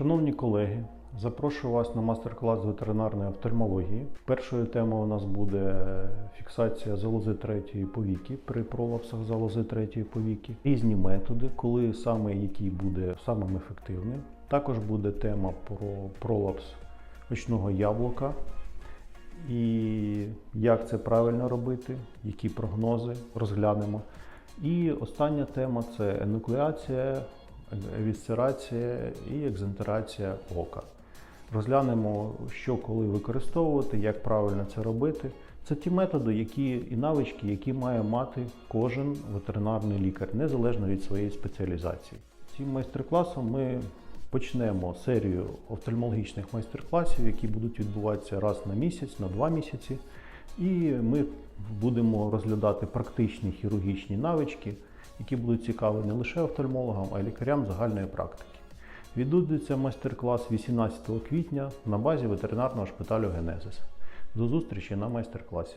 Шановні колеги, запрошую вас на мастер-клас ветеринарної офтальмології. Першою темою у нас буде фіксація залози третьої повіки при пролапсах залози третьої повіки, різні методи, коли саме який буде самим ефективним. Також буде тема про пролапс очного яблука і як це правильно робити, які прогнози розглянемо. І остання тема це енуклеація, евісцерація і екзентерація ока. Розглянемо, що коли використовувати, як правильно це робити. Це ті методи, які і навички, які має мати кожен ветеринарний лікар, незалежно від своєї спеціалізації. Цим майстер-класом ми почнемо серію офтальмологічних майстер-класів, які будуть відбуватися раз на місяць, на два місяці. І ми будемо розглядати практичні хірургічні навички, які будуть цікаві не лише офтальмологам, а й лікарям загальної практики. Відбудеться майстер-клас 18 квітня на базі ветеринарного шпиталю Генезис. До зустрічі на майстер-класі.